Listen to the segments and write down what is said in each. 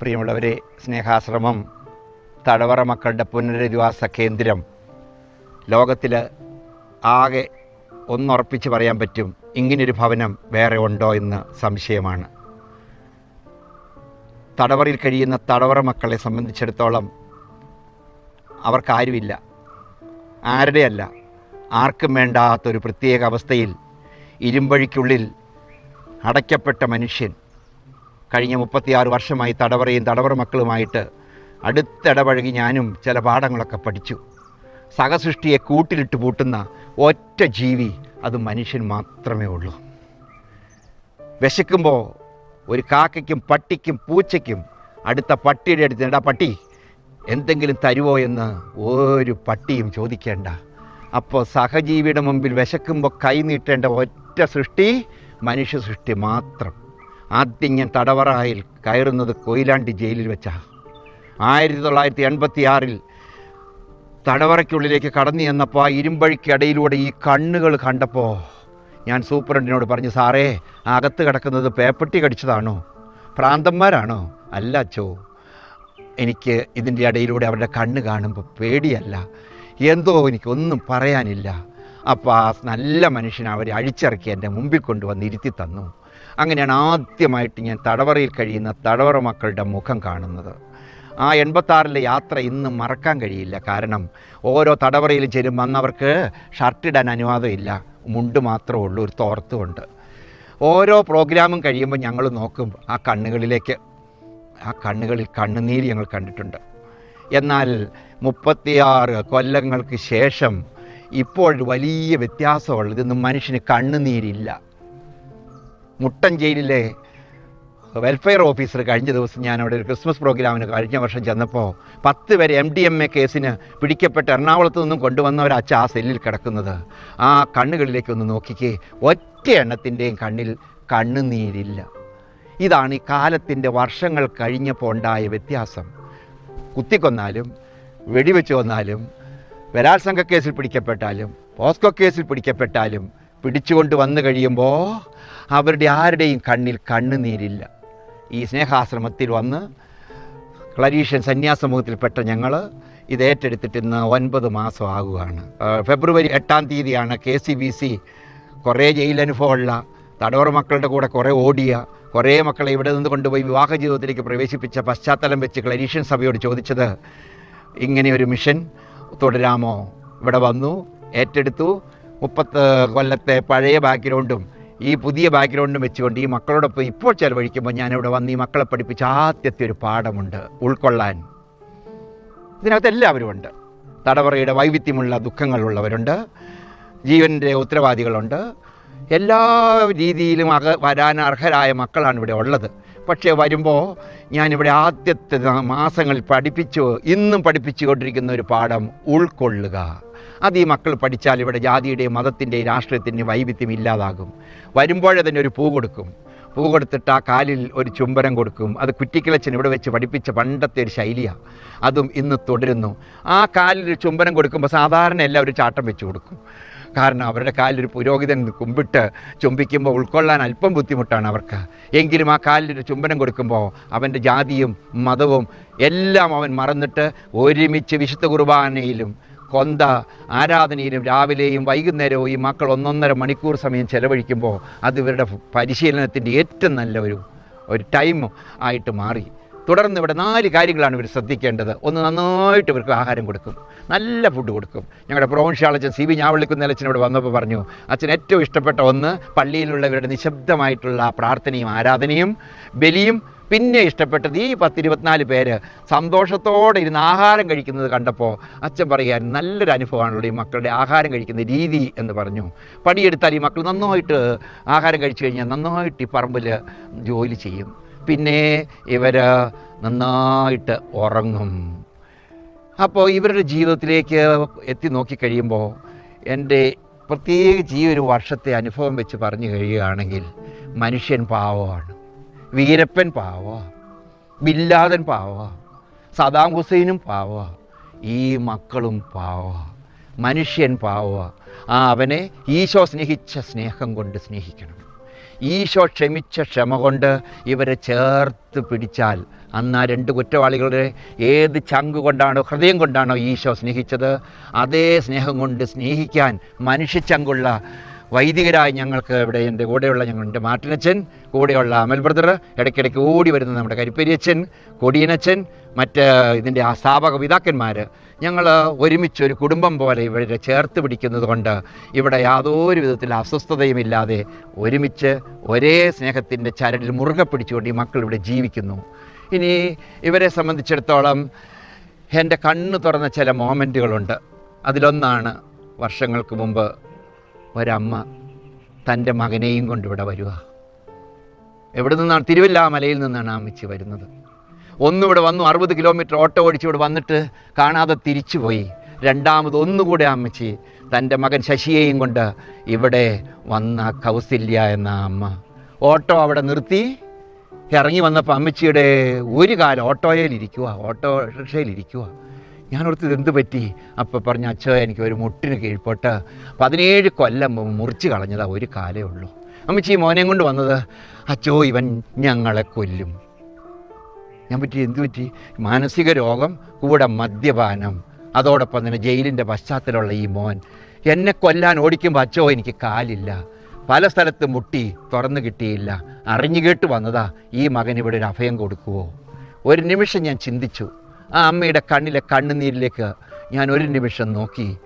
പ്രിയമുള്ളവരെ സ്നേഹാശ്രമം തടവറ മക്കളുടെ പുനരധിവാസ കേന്ദ്രം ലോകത്തിൽ ആകെ ഒന്നുറപ്പിച്ച് പറയാൻ പറ്റും ഇങ്ങനൊരു ഭവനം വേറെ ഉണ്ടോ എന്ന് സംശയമാണ്. തടവറയിൽ കഴിയുന്ന തടവറ മക്കളെ സംബന്ധിച്ചിടത്തോളം അവർക്കാരുമില്ല. ആരുടെയല്ല. ആർക്കും വേണ്ടാത്തൊരു പ്രത്യേക അവസ്ഥയിൽ ഇരുമ്പഴിക്കുള്ളിൽ അടയ്ക്കപ്പെട്ട മനുഷ്യൻ കഴിഞ്ഞ മുപ്പത്തിയാറ് വർഷമായി തടവറയും തടവറ മക്കളുമായിട്ട് അടുത്തിടപഴകി ഞാനും ചില പാഠങ്ങളൊക്കെ പഠിച്ചു. സഹസൃഷ്ടിയെ കൂട്ടിലിട്ട് പൂട്ടുന്ന ഒറ്റ ജീവി അത് മനുഷ്യൻ മാത്രമേ ഉള്ളൂ. വിശക്കുമ്പോൾ ഒരു കാക്കയ്ക്കും പട്ടിക്കും പൂച്ചയ്ക്കും അടുത്ത പട്ടിയുടെ അടുത്ത് എടാ പട്ടി എന്തെങ്കിലും തരുവോ എന്ന് ഒരു പട്ടിയും ചോദിക്കേണ്ട. അപ്പോൾ സഹജീവിയുടെ മുമ്പിൽ വിശക്കുമ്പോൾ കൈ നീട്ടേണ്ട ഒറ്റ സൃഷ്ടി മനുഷ്യ സൃഷ്ടി മാത്രം. ആദ്യം ഞാൻ തടവറയിൽ കയറുന്നത് കൊയിലാണ്ടി ജയിലിൽ വെച്ചാണ് ആയിരത്തി തൊള്ളായിരത്തി എൺപത്തി ആറിൽ തടവറയ്ക്കുള്ളിലേക്ക് കടന്നു ചെന്നപ്പോൾ ആ ഇരുമ്പഴിക്കടയിലൂടെ ഈ കണ്ണുകൾ കണ്ടപ്പോൾ ഞാൻ സൂപ്രണ്ടിനോട് പറഞ്ഞു സാറേ അകത്ത് കിടക്കുന്നത് പേപ്പട്ടി കടിച്ചതാണോ? പ്രാന്തന്മാരാണോ? അല്ല അച്ചോ. എനിക്ക് ഇതിന്റെ ഇടയിലൂടെ അവരുടെ കണ്ണ് കാണുമ്പോൾ പേടിയല്ല. എന്തോ എനിക്കൊന്നും പറയാനില്ല. അപ്പോൾ ആ നല്ല മനുഷ്യനെ അവർ അഴിച്ചിറക്കി എന്റെ മുമ്പിൽ കൊണ്ടുവന്ന് ഇരുത്തി തന്നു. അങ്ങനെയാണ് ആദ്യമായിട്ട് ഞാൻ തടവറയിൽ കഴിയുന്ന തടവറ മക്കളുടെ മുഖം കാണുന്നത്. ആ എൺപത്താറിലെ യാത്ര ഇന്ന് മറക്കാൻ കഴിയില്ല. കാരണം ഓരോ തടവറയിൽ ചെല്ലുമ്പോൾ അന്ന് അവർക്ക് ഷർട്ടിടാൻ അനുവാദമില്ല. മുണ്ട് മാത്രമേ ഉള്ളൂ ഒരു തോർത്തുമുണ്ട് ഓരോ പ്രോഗ്രാമും കഴിയുമ്പോൾ ഞങ്ങൾ നോക്കും ആ കണ്ണുകളിലേക്ക് ആ കണ്ണുകളിൽ കണ്ണുനീര് ഞങ്ങൾ കണ്ടിട്ടുണ്ട്. എന്നാൽ മുപ്പത്തിയാറ് കൊല്ലങ്ങൾക്ക് ശേഷം ഇപ്പോൾ വലിയ വ്യത്യാസമുള്ളത് ഇന്ന് മനുഷ്യന് കണ്ണുനീരില്ല. മുട്ടൻ ജയിലിലെ വെൽഫെയർ ഓഫീസർ കഴിഞ്ഞ ദിവസം ഞാൻ അവിടെ ഒരു ക്രിസ്മസ് പ്രോഗ്രാമിന് കഴിഞ്ഞ വർഷം ചെന്നപ്പോൾ പത്ത് പേര് എം ഡി എം എ കേസിന് പിടിക്കപ്പെട്ട് എറണാകുളത്ത് നിന്നും കൊണ്ടുവന്നവർ അച്ഛ ആ സെല്ലിൽ കിടക്കുന്നത്. ആ കണ്ണുകളിലേക്ക് ഒന്ന് നോക്കിക്കേ. ഒറ്റ എണ്ണത്തിന്റെയും കണ്ണിൽ കണ്ണുനീരില്ല ഇതാണ് ഈ കാലത്തിന്റെ വർഷങ്ങൾ കഴിഞ്ഞപ്പോൾ ഉണ്ടായ വ്യത്യാസം. കുത്തിക്കൊന്നാലും വെടിവെച്ച് കൊന്നാലും ബലാത്സംഗ കേസിൽ പിടിക്കപ്പെട്ടാലും പോസ്കോ കേസിൽ പിടിക്കപ്പെട്ടാലും പിടിച്ചുകൊണ്ട് വന്നു കഴിയുമ്പോൾ അവരുടെ ആരുടെയും കണ്ണിൽ കണ്ണുനീരില്ല. ഈ സ്നേഹാശ്രമത്തിൽ വന്ന് ക്ലരീഷ്യൻ സന്യാസമൂഹത്തിൽപ്പെട്ട ഞങ്ങൾ ഇത് ഏറ്റെടുത്തിട്ട് ഇന്ന് ഒൻപത് മാസം ആകുകയാണ് ഫെബ്രുവരി എട്ടാം തീയതിയാണ് കെ സി ബി സി കുറേ ജയിലനുഭവമുള്ള തടവറ മക്കളുടെ കൂടെ കുറേ ഓടിയ കുറേ മക്കളെ ഇവിടെ നിന്ന് കൊണ്ടുപോയി വിവാഹ ജീവിതത്തിലേക്ക് പ്രവേശിപ്പിച്ച പശ്ചാത്തലം വെച്ച് ക്ലരീഷ്യൻ സഭയോട് ചോദിച്ചത് ഇങ്ങനെ ഒരു മിഷൻ തുടരാമോ? ഇവിടെ വന്നു ഏറ്റെടുത്തു മുപ്പത്ത് കൊല്ലത്തെ പഴയ ബാക്ക്ഗ്രൗണ്ടും ഈ പുതിയ ബാക്ക്ഗ്രൗണ്ടും വെച്ചുകൊണ്ട് ഈ മക്കളോടൊപ്പം ഇപ്പോൾ ചിലവഴിക്കുമ്പോൾ ഞാനിവിടെ വന്ന് ഈ മക്കളെ പഠിപ്പിച്ച ആദ്യത്തെ ഒരു പാഠമുണ്ട്. ഉൾക്കൊള്ളാൻ. ഇതിനകത്ത് എല്ലാവരും ഉണ്ട് തടവറയുടെ വൈവിധ്യമുള്ള ദുഃഖങ്ങളുള്ളവരുണ്ട്. ജീവന്റെ ഉത്തരവാദികളുണ്ട്. എല്ലാ രീതിയിലും അക വരാൻ അർഹരായ മക്കളാണ് ഇവിടെ ഉള്ളത്. പക്ഷേ വരുമ്പോൾ ഞാനിവിടെ ആദ്യത്തെ മാസങ്ങളിൽ പഠിപ്പിച്ചു ഇന്നും പഠിപ്പിച്ചുകൊണ്ടിരിക്കുന്ന ഒരു പാഠം ഉൾക്കൊള്ളുക. അത് ഈ മക്കൾ പഠിച്ചാൽ ഇവിടെ ജാതിയുടെയും മതത്തിന്റെയും രാഷ്ട്രീയത്തിന്റെയും വൈവിധ്യം ഇല്ലാതാകും. വരുമ്പോഴേ തന്നെ ഒരു പൂ കൊടുക്കും. പൂ കൊടുത്തിട്ട് ആ കാലിൽ ഒരു ചുംബനം കൊടുക്കും. അത് കുറ്റിക്കിളച്ചൻ ഇവിടെ വെച്ച് പഠിപ്പിച്ച പണ്ടത്തെ ഒരു ശൈലിയാണ് അതും ഇന്ന് തുടരുന്നു. ആ കാലിൽ ഒരു ചുംബനം കൊടുക്കുമ്പോൾ സാധാരണ എല്ലാവരും ചാട്ടം വെച്ച് കൊടുക്കും. കാരണം അവരുടെ കാലിലൊരു പുരോഹിതൻ കുമ്പിട്ട് ചുംബിക്കുമ്പോൾ ഉൾക്കൊള്ളാൻ അല്പം ബുദ്ധിമുട്ടാണ് അവർക്ക്. എങ്കിലും ആ കാലിലൊരു ചുംബനം കൊടുക്കുമ്പോൾ അവന്റെ ജാതിയും മതവും എല്ലാം അവൻ മറന്നിട്ട് ഒരുമിച്ച് വിശുദ്ധ കുർബാനയിലും കൊന്ത ആരാധനയിലും രാവിലെയും വൈകുന്നേരവും ഈ മക്കൾ ഒന്നൊന്നര മണിക്കൂർ സമയം ചെലവഴിക്കുമ്പോൾ അത് ഇവരുടെ പരിശീലനത്തിന്റെ ഏറ്റവും നല്ല ഒരു ഒരു ടൈം ആയിട്ട് മാറി. തുടർന്ന് ഇവിടെ നാല് കാര്യങ്ങളാണ് ഇവർ ശ്രദ്ധിക്കേണ്ടത്. ഒന്ന് നന്നായിട്ട് ഇവർക്ക് ആഹാരം കൊടുക്കും. നല്ല ഫുഡ് കൊടുക്കും. ഞങ്ങളുടെ പ്രോൺഷാളച്ചൻ സി വി ഞാവള്ളിക്കുന്ന അച്ഛൻ ഇവിടെ വന്നപ്പോൾ പറഞ്ഞു അച്ഛൻ ഏറ്റവും ഇഷ്ടപ്പെട്ട ഒന്ന് പള്ളിയിലുള്ളവരുടെ നിശബ്ദമായിട്ടുള്ള പ്രാർത്ഥനയും ആരാധനയും ബലിയും പിന്നെ ഇഷ്ടപ്പെട്ടത് ഈ പത്തിരുപത്തിനാല് പേര് സന്തോഷത്തോടെ ഇരുന്ന് ആഹാരം കഴിക്കുന്നത് കണ്ടപ്പോൾ അച്ഛൻ പറയാൻ നല്ലൊരു അനുഭവമാണല്ലോ ഈ മക്കളുടെ ആഹാരം കഴിക്കുന്ന രീതി എന്ന് പറഞ്ഞു. പണിയെടുത്താൽ ഈ മക്കൾ നന്നായിട്ട് ആഹാരം കഴിച്ചു കഴിഞ്ഞാൽ നന്നായിട്ട് ഈ പറമ്പിൽ ജോലി ചെയ്യും. പിന്നെ ഇവർ നന്നായിട്ട് ഉറങ്ങും. അപ്പോൾ ഇവരുടെ ജീവിതത്തിലേക്ക് എത്തി നോക്കിക്കഴിയുമ്പോൾ എന്റെ പ്രത്യേകിച്ച് ഈ ഒരു വർഷത്തെ അനുഭവം വെച്ച് പറഞ്ഞു കഴിയുകയാണെങ്കിൽ മനുഷ്യൻ പാവമാണ്. വീരപ്പൻ പാവ ബില്ലാദൻ പാവ സദാം ഹുസൈനും പാവ ഈ മക്കളും പാവ മനുഷ്യൻ പാവ. ആ അവനെ ഈശോ സ്നേഹിച്ച സ്നേഹം കൊണ്ട് സ്നേഹിക്കണം. ഈശോ ക്ഷമിച്ച ക്ഷമ കൊണ്ട് ഇവരെ ചേർത്ത് പിടിച്ചാൽ അന്ന് ആ രണ്ട് കുറ്റവാളികളുടെ ഏത് ചങ്ക് കൊണ്ടാണോ ഹൃദയം കൊണ്ടാണോ ഈശോ സ്നേഹിച്ചത് അതേ സ്നേഹം കൊണ്ട് സ്നേഹിക്കാൻ മനുഷ്യച്ചങ്കുള്ള വൈദികരായി ഞങ്ങൾക്ക് ഇവിടെ എന്റെ കൂടെയുള്ള ഞങ്ങളുടെ മാട്ടിനച്ഛൻ കൂടെയുള്ള അമൽ ബ്രദർ ഇടയ്ക്കിടയ്ക്ക് ഓടി വരുന്ന നമ്മുടെ കരിപ്പരിയച്ഛൻ കൊടിയനച്ഛൻ മറ്റ് ഇതിന്റെ സ്ഥാപക പിതാക്കന്മാർ. ഞങ്ങൾ ഒരുമിച്ച് ഒരു കുടുംബം പോലെ ഇവരെ ചേർത്ത് പിടിക്കുന്നത് കൊണ്ട് ഇവിടെ യാതൊരു വിധത്തിൽ അസ്വസ്ഥതയുമില്ലാതെ ഒരുമിച്ച് ഒരേ സ്നേഹത്തിന്റെ ചരടിൽ മുറുകെ പിടിച്ചുകൊണ്ട് ഈ മക്കൾ ഇവിടെ ജീവിക്കുന്നു. ഇനി ഇവരെ സംബന്ധിച്ചിടത്തോളം എന്റെ കണ്ണ് തുറന്ന ചില മോമെന്റുകളുണ്ട് അതിലൊന്നാണ് വർഷങ്ങൾക്ക് മുമ്പ് ഒരമ്മ തന്റെ മകനെയും കൊണ്ട് ഇവിടെ വരിക. എവിടെ നിന്നാണ്? തിരുവല്ലാമലയിൽ നിന്നാണ് അമ്മച്ചി വരുന്നത്. ഒന്നിവിടെ വന്നു അറുപത് കിലോമീറ്റർ ഓട്ടോ ഓടിച്ച് ഇവിടെ വന്നിട്ട് കാണാതെ തിരിച്ചുപോയി. രണ്ടാമത് ഒന്നുകൂടെ അമ്മച്ചി തന്റെ മകൻ ശശിയെയും കൊണ്ട് ഇവിടെ വന്ന കൗസല്യ എന്ന അമ്മ. ഓട്ടോ അവിടെ നിർത്തി. ഇറങ്ങി വന്നപ്പോൾ അമ്മച്ചിയുടെ ഒരു കാലം ഓട്ടോയിൽ ഇരിക്കുക ഓട്ടോ റിക്ഷയിൽ ഇരിക്കുക ഞാൻ ഓർത്തത് എന്ത് പറ്റി? അപ്പം പറഞ്ഞ അച്ഛ എനിക്ക് ഒരു മുട്ടിന് കീഴ്പോട്ട് പതിനേഴ് കൊല്ലം മുറിച്ച് കളഞ്ഞതാ ഒരു കാലേ ഉള്ളൂ. അമ്മച്ചി മോനെയും കൊണ്ട് വന്നത്? അച്ഛോ ഇവൻ ഞങ്ങളെ കൊല്ലും. ഞാൻ പറ്റി എന്ത് പറ്റി? മാനസിക രോഗം കൂടെ മദ്യപാനം അതോടൊപ്പം തന്നെ ജയിലിന്റെ പശ്ചാത്തലമുള്ള ഈ മോൻ. എന്നെ കൊല്ലാൻ ഓടിക്കുമ്പോൾ അച്ചോ എനിക്ക് കാലില്ല. പല സ്ഥലത്ത് മുട്ടി തുറന്നു കിട്ടിയില്ല. അറിഞ്ഞു കേട്ട് വന്നതാ ഈ മകൻ ഇവിടെ ഒരു അഭയം കൊടുക്കുവോ? ഒരു നിമിഷം ഞാൻ ചിന്തിച്ചു. ആ അമ്മയുടെ കണ്ണിലെ കണ്ണുനീരിലേക്ക് ഞാൻ ഒരു നിമിഷം നോക്കി.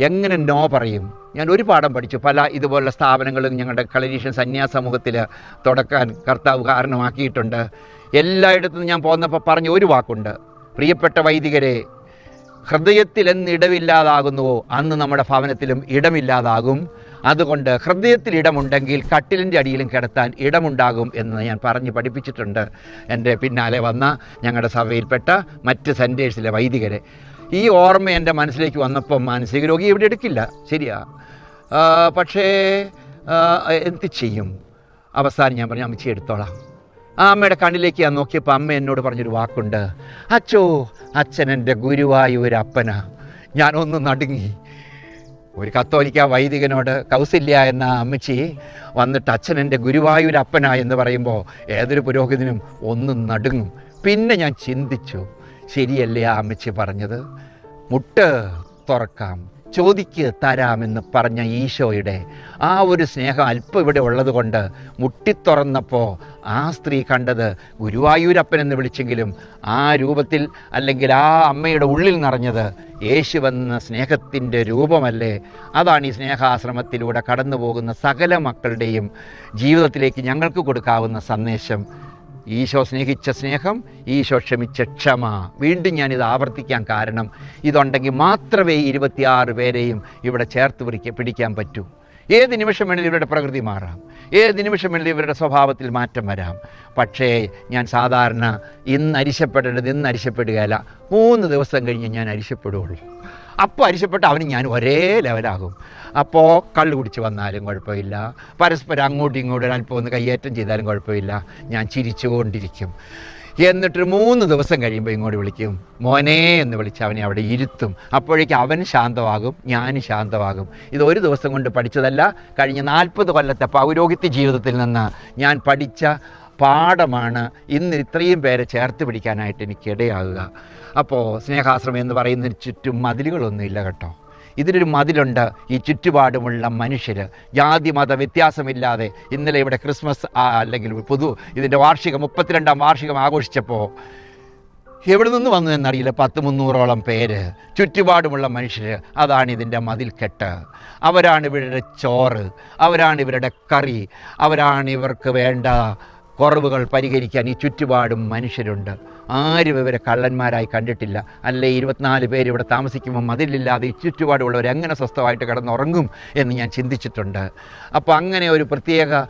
എങ്ങനെ നോ പറയും? ഞാൻ ഒരു പാഠം പഠിച്ചു. പല ഇതുപോലുള്ള സ്ഥാപനങ്ങളും ഞങ്ങളുടെ കളരീഷൻ സന്യാസ സമൂഹത്തിൽ തുടക്കാൻ കർത്താവ് കാരണമാക്കിയിട്ടുണ്ട്. എല്ലായിടത്തും ഞാൻ പോന്നപ്പോൾ പറഞ്ഞ ഒരു വാക്കുണ്ട്. പ്രിയപ്പെട്ട വൈദികരെ ഹൃദയത്തിൽ എന്ന് ഇടമില്ലാതാകുന്നുവോ അന്ന് നമ്മുടെ ഭവനത്തിലും ഇടമില്ലാതാകും. അതുകൊണ്ട് ഹൃദയത്തിൽ ഇടമുണ്ടെങ്കിൽ കട്ടിലിന്റെ അടിയിലും കിടത്താൻ ഇടമുണ്ടാകും എന്ന് ഞാൻ പറഞ്ഞ് പഠിപ്പിച്ചിട്ടുണ്ട്. എന്റെ പിന്നാലെ വന്ന ഞങ്ങളുടെ സഭയിൽപ്പെട്ട മറ്റ് സെന്റേഴ്സിലെ വൈദികരെ. ഈ ഓർമ്മ എന്റെ മനസ്സിലേക്ക് വന്നപ്പോൾ മാനസിക രോഗി ഇവിടെ എടുക്കില്ല. ശരിയാ. പക്ഷേ എന്ത് ചെയ്യും? അവസാനം ഞാൻ പറഞ്ഞു അമ്മച്ചി എടുത്തോളാം. ആ അമ്മയുടെ കണ്ണിലേക്ക് ഞാൻ നോക്കിയപ്പോൾ അമ്മ എന്നോട് പറഞ്ഞൊരു വാക്കുണ്ട്. അച്ചോ അച്ഛൻ എന്റെ ഗുരുവായൂർ അപ്പനാ ഞാനൊന്ന് നടുങ്ങി. ഒരു കത്തോലിക്ക വൈദികനോട് കൗസല്യ എന്ന അമ്മച്ചി വന്നിട്ട് അച്ഛൻ എന്റെ ഗുരുവായൂർ അപ്പനാ എന്ന് പറയുമ്പോൾ ഏതൊരു പുരോഹിതനും ഒന്നും നടുങ്ങും. പിന്നെ ഞാൻ ചിന്തിച്ചു ശരിയല്ലേ ആ അമ്മച്ചി പറഞ്ഞത്? മുട്ട് തുറക്കാം ചോദിക്ക് തരാമെന്ന് പറഞ്ഞ ഈശോയുടെ ആ ഒരു സ്നേഹം അല്പം ഇവിടെ ഉള്ളതുകൊണ്ട് മുട്ടിത്തുറന്നപ്പോൾ ആ സ്ത്രീ കണ്ടത് ഗുരുവായൂരപ്പൻ എന്ന് വിളിച്ചെങ്കിലും ആ രൂപത്തിൽ അല്ലെങ്കിൽ ആ അമ്മയുടെ ഉള്ളിൽ നിറഞ്ഞത് യേശുവെന്ന സ്നേഹത്തിന്റെ രൂപമല്ലേ? അതാണ് ഈ സ്നേഹാശ്രമത്തിലൂടെ കടന്നു പോകുന്ന സകല മക്കളുടെയും ജീവിതത്തിലേക്ക് ഞങ്ങൾക്ക് കൊടുക്കാവുന്ന സന്ദേശം. ഈശോ സ്നേഹിച്ച സ്നേഹം ഈശോ ക്ഷമിച്ച ക്ഷമ. വീണ്ടും ഞാനിത് ആവർത്തിക്കാൻ കാരണം. ഇതുണ്ടെങ്കിൽ മാത്രമേ ഇരുപത്തിയാറ് പേരെയും ഇവിടെ ചേർത്ത് പിടിക്ക പിടിക്കാൻ പറ്റൂ. ഏത് നിമിഷം വേണമെങ്കിലും ഇവരുടെ പ്രകൃതി മാറാം. ഏത് നിമിഷം വേണമെങ്കിലും ഇവരുടെ സ്വഭാവത്തിൽ മാറ്റം വരാം. പക്ഷേ ഞാൻ സാധാരണ ഇന്ന് അരിശപ്പെടേണ്ടത് ഇന്ന് അരിശപ്പെടുകയല്ല മൂന്ന് ദിവസം കഴിഞ്ഞ് ഞാൻ അരിശപ്പെടുകയുള്ളൂ അപ്പോൾ അരിശപ്പെട്ട് അവന് ഞാൻ ഒരേ ലെവലാകും. അപ്പോൾ കള്ളു കുടിച്ച് വന്നാലും കുഴപ്പമില്ല. പരസ്പരം അങ്ങോട്ടും ഇങ്ങോട്ടും അല്പം ഒന്ന് കയ്യേറ്റം ചെയ്താലും കുഴപ്പമില്ല. ഞാൻ ചിരിച്ചുകൊണ്ടിരിക്കും. എന്നിട്ട് മൂന്ന് ദിവസം കഴിയുമ്പോൾ ഇങ്ങോട്ട് വിളിക്കും. മോനെ എന്ന് വിളിച്ച് അവനെ അവിടെ ഇരുത്തും. അപ്പോഴേക്കും അവൻ ശാന്തമാകും ഞാൻ ശാന്തമാകും. ഇത് ഒരു ദിവസം കൊണ്ട് പഠിച്ചതല്ല കഴിഞ്ഞ നാൽപ്പത് കൊല്ലത്തെ പൗരോഹിത്യ ജീവിതത്തിൽ നിന്ന് ഞാൻ പഠിച്ച പാഠമാണ് ഇന്ന് ഇത്രയും പേരെ ചേർത്ത് പിടിക്കാനായിട്ട് എനിക്കിടയാകുക. അപ്പോൾ സ്നേഹാശ്രമം എന്ന് പറയുന്നതിന് ചുറ്റും മതിലുകളൊന്നുമില്ല കേട്ടോ. ഇതിനൊരു മതിലുണ്ട്. ഈ ചുറ്റുപാടുമുള്ള മനുഷ്യർ ജാതി മത വ്യത്യാസമില്ലാതെ ഇന്നലെ ഇവിടെ ക്രിസ്മസ് അല്ലെങ്കിൽ പൊതു ഇതിന്റെ വാർഷികം മുപ്പത്തിരണ്ടാം വാർഷികം ആഘോഷിച്ചപ്പോൾ എവിടെ നിന്ന് വന്നു എന്നറിയില്ല. പത്ത് മുന്നൂറോളം പേര് ചുറ്റുപാടുമുള്ള മനുഷ്യർ അതാണ് ഇതിന്റെ മതിൽക്കെട്ട് അവരാണ് ഇവരുടെ ചോറ് അവരാണ് ഇവരുടെ കറി അവരാണ് ഇവർക്ക് വേണ്ട കുറവുകൾ പരിഹരിക്കാൻ ഈ ചുറ്റുപാടും മനുഷ്യരുണ്ട്. ആരും ഇവരെ കള്ളന്മാരായി കണ്ടിട്ടില്ല. അല്ലെ ഇരുപത്തിനാല് പേര് ഇവിടെ താമസിക്കുമ്പോൾ മതിലില്ലാതെ ചുറ്റുപാടുള്ളവർ എങ്ങനെ സ്വസ്ഥമായിട്ട് കിടന്നുറങ്ങും എന്ന് ഞാൻ ചിന്തിച്ചിട്ടുണ്ട്. അപ്പോൾ അങ്ങനെ ഒരു പ്രത്യേക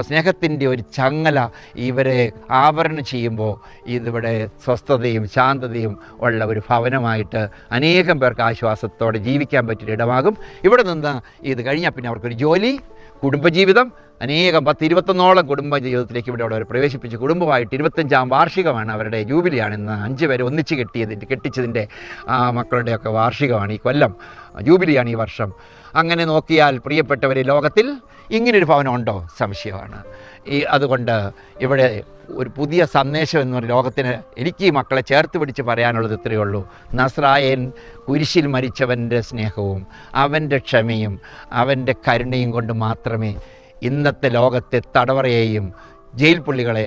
സ്നേഹത്തിന്റെ ഒരു ചങ്ങല ഇവരെ ആവരണം ചെയ്യുമ്പോൾ ഇതിവിടെ സ്വസ്ഥതയും ശാന്തതയും ഉള്ള ഒരു ഭവനമായിട്ട് അനേകം പേർക്ക് ആശ്വാസത്തോടെ ജീവിക്കാൻ പറ്റിയ ഇടമാകും. ഇവിടെ നിന്ന് ഇത് കഴിഞ്ഞാൽ പിന്നെ അവർക്കൊരു ജോലി കുടുംബജീവിതം. അനേകം പത്ത് ഇരുപത്തൊന്നോളം കുടുംബ ജീവിതത്തിലേക്ക് ഇവിടെ അവർ പ്രവേശിപ്പിച്ച് കുടുംബമായിട്ട് ഇരുപത്തഞ്ചാം വാർഷികമാണ് അവരുടെ ജൂബിലിയാണ് ഇന്ന് അഞ്ച് പേരെ ഒന്നിച്ച് കെട്ടിയതിന്റെ കെട്ടിച്ചതിന്റെ ആ മക്കളുടെയൊക്കെ വാർഷികമാണ് ഈ കൊല്ലം. ജൂബിലിയാണ് ഈ വർഷം. അങ്ങനെ നോക്കിയാൽ പ്രിയപ്പെട്ടവരെ ലോകത്തിൽ ഇങ്ങനൊരു ഭവനം ഉണ്ടോ സംശയമാണ്. ഈ അതുകൊണ്ട് ഇവിടെ ഒരു പുതിയ സന്ദേശം എന്ന് പറയുന്ന ലോകത്തിന് എനിക്ക് മക്കളെ ചേർത്ത് പിടിച്ച് പറയാനുള്ളത് ഇത്രയേ ഉള്ളൂ. നസ്രായൻ കുരിശിൽ മരിച്ചവന്റെ സ്നേഹവും അവന്റെ ക്ഷമയും അവന്റെ കരുണയും കൊണ്ട് മാത്രമേ ഇന്നത്തെ ലോകത്തെ തടവറയെയും ജയിൽ പുള്ളികളെ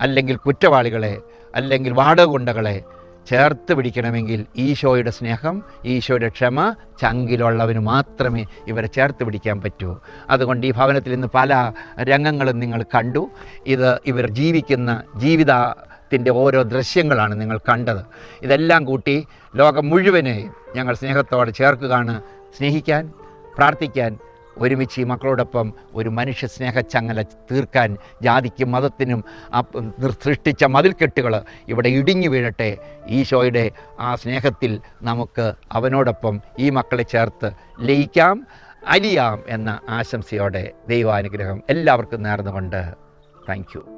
അല്ലെങ്കിൽ കുറ്റവാളികളെ അല്ലെങ്കിൽ വാടകുണ്ടകളെ ചേർത്ത് പിടിക്കണമെങ്കിൽ ഈശോയുടെ സ്നേഹം ഈശോയുടെ ക്ഷമ ചങ്കിലുള്ളവന് മാത്രമേ ഇവരെ ചേർത്ത് പിടിക്കാൻ പറ്റൂ. അതുകൊണ്ട് ഈ ഭവനത്തിൽ ഇന്ന് പല രംഗങ്ങളും നിങ്ങൾ കണ്ടു. ഇത് ഇവർ ജീവിക്കുന്ന ജീവിതത്തിന്റെ ഓരോ ദൃശ്യങ്ങളാണ് നിങ്ങൾ കണ്ടത്. ഇതെല്ലാം കൂട്ടി ലോകം മുഴുവനെയും ഞങ്ങൾ സ്നേഹത്തോടെ ചേർക്കുകയാണ്. സ്നേഹിക്കാൻ പ്രാർത്ഥിക്കാൻ ഒരുമിച്ച് ഈ മക്കളോടൊപ്പം ഒരു മനുഷ്യ സ്നേഹച്ചങ്ങല തീർക്കാൻ ജാതിക്കും മതത്തിനും സൃഷ്ടിച്ച മതിൽക്കെട്ടുകൾ ഇവിടെ ഇടിഞ്ഞു വീഴട്ടെ. ഈശോയുടെ ആ സ്നേഹത്തിൽ നമുക്ക് അവനോടൊപ്പം ഈ മക്കളെ ചേർത്ത് ലയിക്കാം അലിയാം എന്ന ആശംസയോടെ ദൈവാനുഗ്രഹം എല്ലാവർക്കും നേർന്നുകൊണ്ട്. താങ്ക്